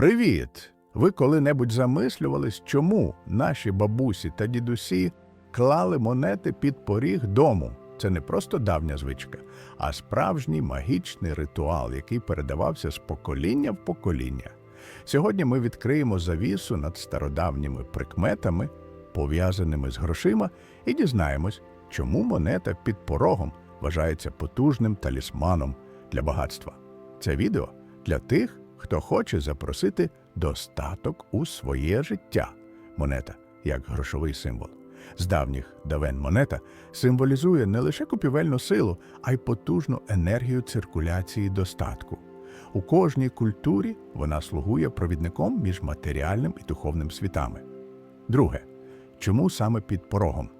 Привіт! Ви коли-небудь замислювались, чому наші бабусі та дідусі клали монети під поріг дому? Це не просто давня звичка, а справжній магічний ритуал, який передавався з покоління в покоління. Сьогодні ми відкриємо завісу над стародавніми прикметами, пов'язаними з грошима, і дізнаємось, чому монета під порогом вважається потужним талісманом для багатства. Це відео для тих, хто хоче запросити достаток у своє життя. Монета як грошовий символ. З давніх давен монета символізує не лише купівельну силу, а й потужну енергію циркуляції достатку. У кожній культурі вона слугує провідником між матеріальним і духовним світами. Друге, чому саме під порогом?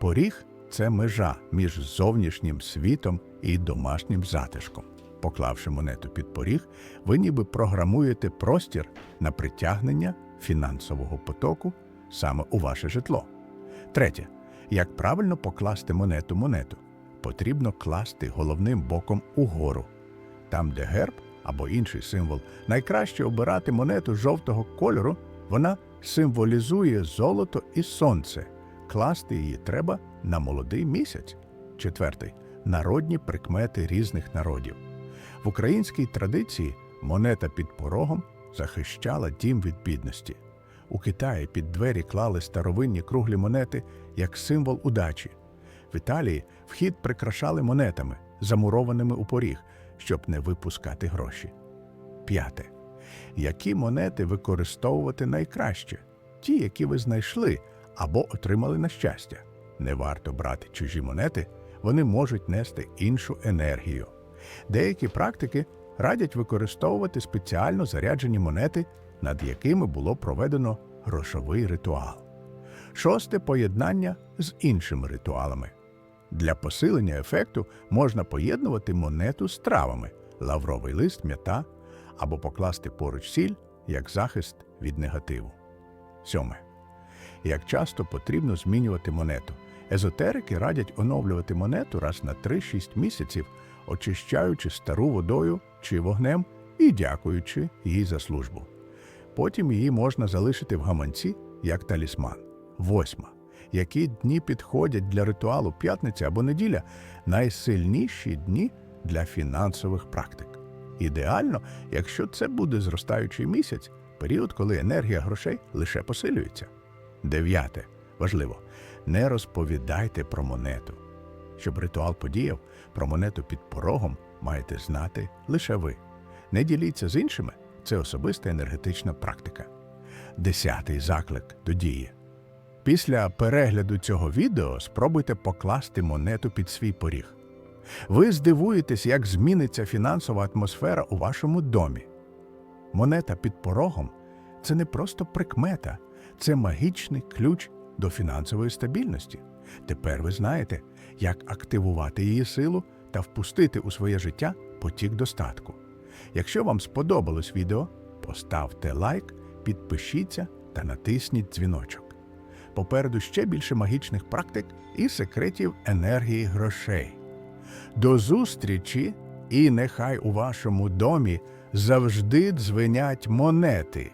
Поріг це межа між зовнішнім світом і домашнім затишком. Поклавши монету під поріг, ви ніби програмуєте простір на притягнення фінансового потоку саме у ваше житло. Третє. Як правильно покласти монету монету? Потрібно класти головним боком угору. Там, де герб або інший символ, найкраще обирати монету жовтого кольору, вона символізує золото і сонце. Класти її треба на молодий місяць. Четвертий народні прикмети різних народів. В українській традиції монета під порогом захищала дім від бідності. У Китаї під двері клали старовинні круглі монети як символ удачі. В Італії вхід прикрашали монетами, замурованими у поріг, щоб не випускати гроші. П'яте. Які монети використовувати найкраще? Ті, які ви знайшли або отримали на щастя. Не варто брати чужі монети, вони можуть нести іншу енергію. Деякі практики радять використовувати спеціально заряджені монети, над якими було проведено грошовий ритуал. Шосте поєднання з іншими ритуалами. Для посилення ефекту можна поєднувати монету з травами, лавровий лист, м'ята або покласти поруч сіль як захист від негативу. Сьоме. Як часто потрібно змінювати монету? Езотерики радять оновлювати монету раз на 3-6 місяців, очищаючи стару водою чи вогнем і дякуючи їй за службу. Потім її можна залишити в гаманці як талісман. Восьма. Які дні підходять для ритуалу п'ятниця або неділя найсильніші дні для фінансових практик. Ідеально, якщо це буде зростаючий місяць, період, коли енергія грошей лише посилюється. Дев'яте. Важливо, не розповідайте про монету. Щоб ритуал подіяв, про монету під порогом маєте знати лише ви. Не діліться з іншими це особиста енергетична практика. Десятий заклик до дії. Після перегляду цього відео спробуйте покласти монету під свій поріг. Ви здивуєтесь, як зміниться фінансова атмосфера у вашому домі. Монета під порогом це не просто прикмета, це магічний ключ до фінансової стабільності. Тепер ви знаєте, як активувати її силу та впустити у своє життя потік достатку. Якщо вам сподобалось відео, поставте лайк, підпишіться та натисніть дзвіночок. Попереду ще більше магічних практик і секретів енергії грошей. До зустрічі, і нехай у вашому домі завжди дзвенять монети.